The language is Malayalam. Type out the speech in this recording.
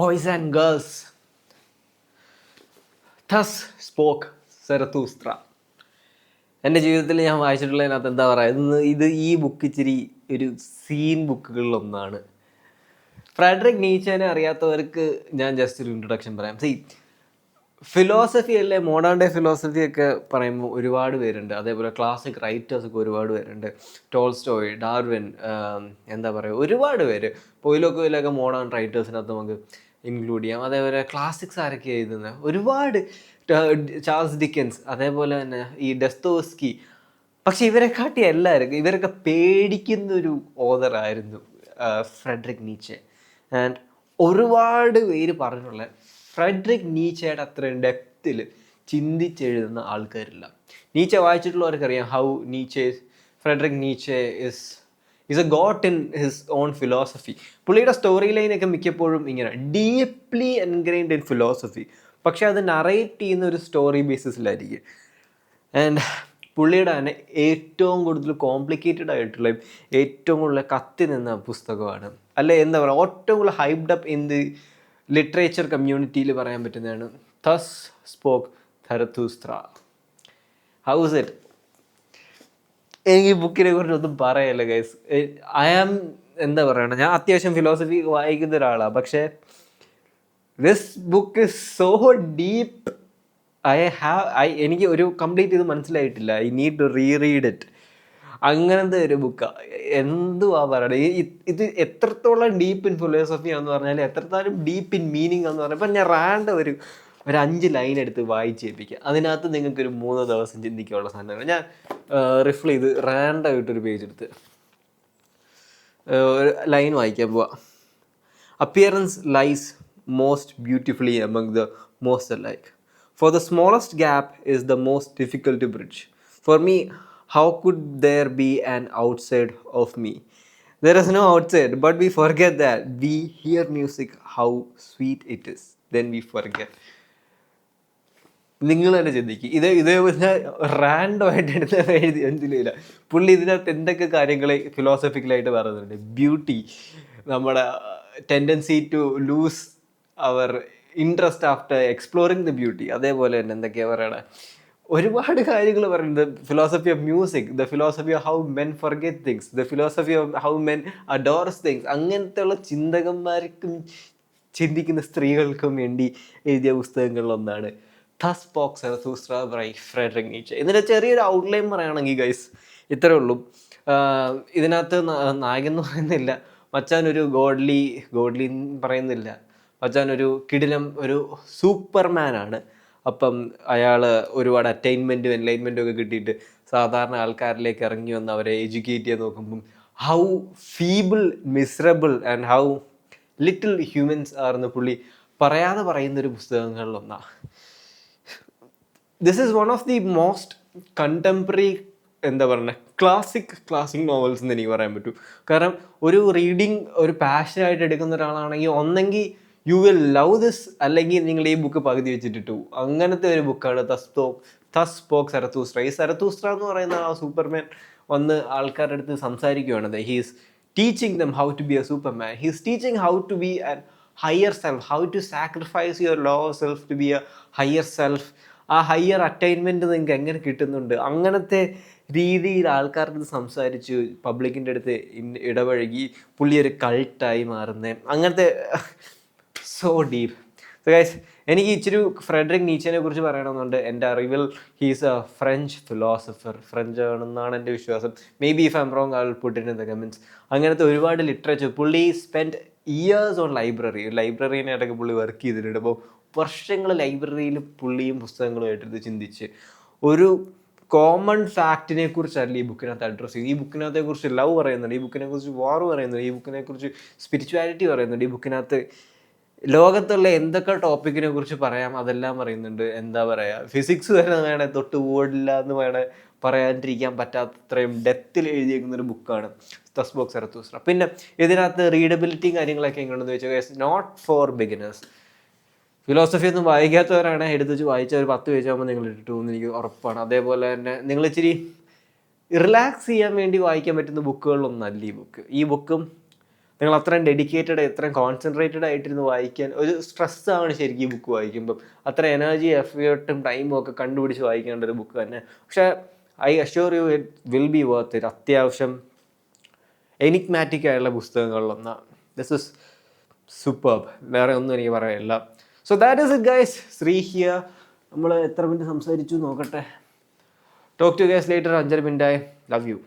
Boys and girls. thus spoke Zarathustra എന്റെ ജീവിതത്തിൽ ഞാൻ വായിച്ചിട്ടുള്ളതിനകത്ത് എന്താ പറയുക ഇന്ന് ഇത് ഈ ബുക്ക് ഇച്ചിരി ഒരു സീൻ ബുക്കുകളിലൊന്നാണ് ഫ്രാഡറിക് നീച്ചനെ അറിയാത്തവർക്ക് ഞാൻ ജസ്റ്റ് ഒരു ഇൻട്രൊഡക്ഷൻ പറയാം. സി ഫിലോസഫി അല്ലേ മോഡേൺ ഡേ ഫിലോസഫി ഒക്കെ പറയുമ്പോൾ ഒരുപാട് പേരുണ്ട്. അതേപോലെ ക്ലാസിക് റൈറ്റേഴ്സൊക്കെ ഒരുപാട് പേരുണ്ട്. ടോൾസ്റ്റോയ് ഡാർവിൻ എന്താ പറയുക ഒരുപാട് പേര്. പൊയിലോ കൊയിലൊക്കെ മോഡേൺ റൈറ്റേഴ്സിനകത്ത് നമുക്ക് ഇൻക്ലൂഡ് ചെയ്യാം. അതേപോലെ ക്ലാസിക്സ് ആരൊക്കെ എഴുതുന്നത് ഒരുപാട് ചാൾസ് ഡിക്കൻസ് അതേപോലെ തന്നെ ഈ ഡെസ്തോസ്കി പക്ഷെ ഇവരെ കാട്ടി എല്ലാവർക്കും ഇവരൊക്കെ പേടിക്കുന്ന ഒരു ഓതറായിരുന്നു ഫ്രെഡറിക് നീച്ചെ. ആൻഡ് ഒരുപാട് പേര് പറഞ്ഞിട്ടുള്ള ഫ്രെഡറിക് നീച്ചയുടെ അത്ര ഡെപ്തിൽ ചിന്തിച്ചെഴുതുന്ന ആൾക്കാരില്ല. Nietzsche വായിച്ചിട്ടുള്ളവർക്കറിയാം how Nietzsche Friedrich Nietzsche is is a goat in his own philosophy പുള്ളിയുടെ സ്റ്റോറി ലൈനൊക്കെ മിക്കപ്പോഴും ഇങ്ങനെ ഡീപ്ലി എൻഗ്രൈൻഡ് ഇൻ ഫിലോസഫി പക്ഷെ അത് നറേറ്റ് ചെയ്യുന്ന ഒരു സ്റ്റോറി ബേസിസിലായിരിക്കും ആൻഡ് പുള്ളിയുടെ തന്നെ ഏറ്റവും കൂടുതൽ കോംപ്ലിക്കേറ്റഡ് ആയിട്ടുള്ള ഏറ്റവും കൂടുതൽ കത്തി നിന്ന പുസ്തകമാണ്. അല്ലെ എന്താ പറയുക ഏറ്റവും കൂടുതൽ ഹൈപ്ഡപ്പ് ഇൻ ദി ലിറ്ററേച്ചർ കമ്മ്യൂണിറ്റിയിൽ പറയാൻ പറ്റുന്നതാണ് thus spoke Zarathustra how's it എനിക്ക് ഈ ബുക്കിനെ കുറിച്ച് ഒന്നും പറയല്ല ഗൈസ് ഐ ആം എന്താ പറയണ ഞാൻ അത്യാവശ്യം ഫിലോസഫി വായിക്കുന്ന ഒരാളാണ് പക്ഷേ this book is so deep I have I എനിക്ക് ഒരു കംപ്ലീറ്റ് ഇത് മനസ്സിലായിട്ടില്ല. I need to reread it അങ്ങനത്തെ ഒരു ബുക്കാണ് എന്തുവാ ഈ- ഇത് എത്രത്തോളം ഡീപ്പ് ഇൻ ഫിലോസഫി എന്ന് പറഞ്ഞാൽ എത്രത്തോളം ഡീപ്പ് ഇൻ മീനിങ് എന്ന് പറഞ്ഞാൽ ഇപ്പം ഞാൻ റാൻഡ് ഒരു ഒരു അഞ്ച് ലൈൻ എടുത്ത് വായിച്ച് ഏൽപ്പിക്കുക അതിനകത്ത് നിങ്ങൾക്ക് ഒരു മൂന്ന് ദിവസം ചിന്തിക്കാനുള്ള സാധനമാണ് ഞാൻ റിഫിൾ ചെയ്ത് റാൻഡായിട്ടൊരു പേജ് എടുത്ത് ഒരു ലൈൻ വായിക്കാൻ പോവാ. Appearance lies most beautifully among the most like for the smallest gap is the most difficult bridge for me how could there be an outside of me there is no outside but we forget that we hear music how sweet it is then we forget നിങ്ങൾ തന്നെ ചിന്തിക്കും. ഇത് ഇതേപോലെ റാൻഡമായിട്ട് എഴുതി എന്തില്ല പുള്ളി ഇതിനകത്ത് എന്തൊക്കെ കാര്യങ്ങൾ ഫിലോസഫിക്കലായിട്ട് പറയുന്നുണ്ട്? ബ്യൂട്ടി നമ്മുടെ tendency to lose our interest after exploring the beauty അതേപോലെ തന്നെ എന്തൊക്കെയാണ് പറയണേ? ഒരുപാട് കാര്യങ്ങൾ പറയുന്നത് philosophy of music the philosophy of how men forget things the philosophy of how men adores things അങ്ങനത്തെ ഉള്ള ചിന്തകന്മാർക്കും ചിന്തിക്കുന്ന സ്ത്രീകൾക്കും വേണ്ടി എഴുതിയ പുസ്തകങ്ങളിലൊന്നാണ് thus ബോക്സ് Zarathustra by ഫ്രെഡറിക് നീച്ച. ഇതിന്റെ ചെറിയൊരു ഔട്ട്ലൈൻ പറയുകയാണെങ്കിൽ ഗൈസ് ഇത്രേ ഉള്ളൂ. ഇതിനകത്ത് നായകൻ എന്ന് പറയുന്നില്ല. മച്ചാൻ ഒരു ഗോഡ്ലി ഗോഡ്ലി പറയുന്നില്ല. മച്ചാൻ ഒരു കിടിലം ഒരു സൂപ്പർമാൻ ആണ്. അപ്പം അയാൾ ഒരുപാട് അറ്റൈൻമെന്റും എൻലൈൻമെന്റും ഒക്കെ കിട്ടിയിട്ട് സാധാരണ ആൾക്കാരിലേക്ക് ഇറങ്ങി വന്ന് അവരെ എഡ്യൂക്കേറ്റ് ചെയ്യാൻ നോക്കുമ്പം how feeble miserable and how little humans ആർന്ന് പുള്ളി പറയാതെ പറയുന്നൊരു പുസ്തകങ്ങളിലൊന്നാണ് this is one of the most contemporary എന്താ പറയുക ക്ലാസിക് ക്ലാസിക് നോവൽസ് എന്ന് എനിക്ക് പറയാൻ പറ്റൂ. കാരണം ഒരു റീഡിങ് ഒരു പാഷനായിട്ട് എടുക്കുന്ന ഒരാളാണെങ്കിൽ ഒന്നെങ്കിൽ യു വിൽ ലവ് ദിസ് അല്ലെങ്കിൽ നിങ്ങൾ ഈ ബുക്ക് പകുതി വെച്ചിട്ടിട്ടു. അങ്ങനത്തെ ഒരു ബുക്കാണ് തസ്തോ തസ് പോക് സരത്തൂസ്ത്ര ഈ സരത്തൂസ്ത്ര എന്ന് പറയുന്ന ആ സൂപ്പർമാൻ വന്ന് ആൾക്കാരുടെ അടുത്ത് സംസാരിക്കുകയാണത് he's teaching them how to be a superman he's teaching how to be an higher self how to sacrifice your low self to be a higher self ആ ഹയർ അറ്റൈൻമെന്റ് നിങ്ങൾക്ക് എങ്ങനെ കിട്ടുന്നുണ്ട്? അങ്ങനത്തെ രീതിയിൽ ആൾക്കാരുടെ സംസാരിച്ച് പബ്ലിക്കിന്റെ അടുത്ത് ഇടപഴകി പുള്ളി ഒരു കൾട്ടായി മാറുന്നത് അങ്ങനത്തെ സോ ഡീപ് സോ ഗൈസ് എനിക്ക് ഇച്ചിരി ഫ്രെഡറിക് നീച്ചനെ കുറിച്ച് പറയണമെന്നുണ്ട്. എന്റെ അറിവിൽ he's a French philosopher French ആണെന്നാണ് എന്റെ വിശ്വാസം. May be if I'm wrong all putting in the comments അങ്ങനത്തെ ഒരുപാട് ലിറ്ററേച്ചർ പുള്ളി സ്പെൻഡ് ഇയേഴ്സ് ഓൺ ലൈബ്രറി ലൈബ്രറീനായിട്ടൊക്കെ പുള്ളി വർക്ക് ചെയ്തിട്ടുണ്ട്. അപ്പോൾ വർഷങ്ങൾ ലൈബ്രറിയിൽ പുള്ളിയും പുസ്തകങ്ങളുമായിട്ട് ഇത് ചിന്തിച്ച് ഒരു കോമൺ ഫാക്റ്റിനെ കുറിച്ചല്ല ഈ ബുക്കിനകത്ത് അഡ്രസ്സ് ചെയ്ത് ഈ ബുക്കിനകത്തെ കുറിച്ച് ലവ് പറയുന്നുണ്ട് ഈ ബുക്കിനെ കുറിച്ച് വാർ പറയുന്നുണ്ട് ഈ ബുക്കിനെ കുറിച്ച് സ്പിരിച്വാലിറ്റി പറയുന്നുണ്ട് ഈ ബുക്കിനകത്ത് ലോകത്തുള്ള എന്തൊക്കെ ടോപ്പിക്കിനെ കുറിച്ച് പറയാം അതെല്ലാം പറയുന്നുണ്ട്. എന്താ പറയുക ഫിസിക്സ് വരെ വേണേ തൊട്ട് പോടില്ല എന്ന് വേണേ പറയാണ്ടിരിക്കാൻ പറ്റാത്തത്രയും ഡെത്തിൽ എഴുതിയേക്കുന്ന ഒരു ബുക്കാണ് തസ് ബോക്സ് അറത്തൂസ്ര പിന്നെ ഇതിനകത്ത് റീഡബിലിറ്റിയും കാര്യങ്ങളൊക്കെ എങ്ങനെയാണെന്ന് വെച്ചാൽ നോട്ട് ഫോർ ബിഗിനേഴ്സ് ഫിലോസഫി ഒന്നും വായിക്കാത്തവരാണ്. എടുത്ത് വെച്ച് വായിച്ച ഒരു പത്ത് പേജ് ആകുമ്പോൾ നിങ്ങൾ ഇട്ടു എന്ന് എനിക്ക് ഉറപ്പാണ്. അതേപോലെ തന്നെ നിങ്ങൾ ഇച്ചിരി റിലാക്സ് ചെയ്യാൻ വേണ്ടി വായിക്കാൻ പറ്റുന്ന ബുക്കുകളിലൊന്നല്ല ഈ ബുക്ക് ഈ ബുക്കും നിങ്ങൾ അത്രയും ഡെഡിക്കേറ്റഡ് എത്രയും കോൺസെൻട്രേറ്റഡ് ആയിട്ടിരുന്ന് വായിക്കാൻ ഒരു സ്ട്രെസ് ആണ് ശരിക്കും ഈ ബുക്ക് വായിക്കുമ്പം. അത്ര എനർജി എഫേർട്ടും ടൈമും ഒക്കെ കണ്ടുപിടിച്ച് വായിക്കേണ്ട ഒരു ബുക്ക് തന്നെ. പക്ഷേ I assure you it will be worth it അത്യാവശ്യം എനിക്മാറ്റിക് ആയുള്ള പുസ്തകങ്ങളിലൊന്നാണ് ദിസ് ഇസ് സൂപ്പർ വേറെ ഒന്നും എനിക്ക് പറയാനില്ല. So that is it guys Shri ഹിയ. നമ്മൾ എത്ര മിനിറ്റ് സംസാരിച്ചു? നോക്കട്ടെ. ടോക്ക് ടു ഗൈസ് ലേറ്റർ അഞ്ചര മിനിറ്റായി ലവ് യു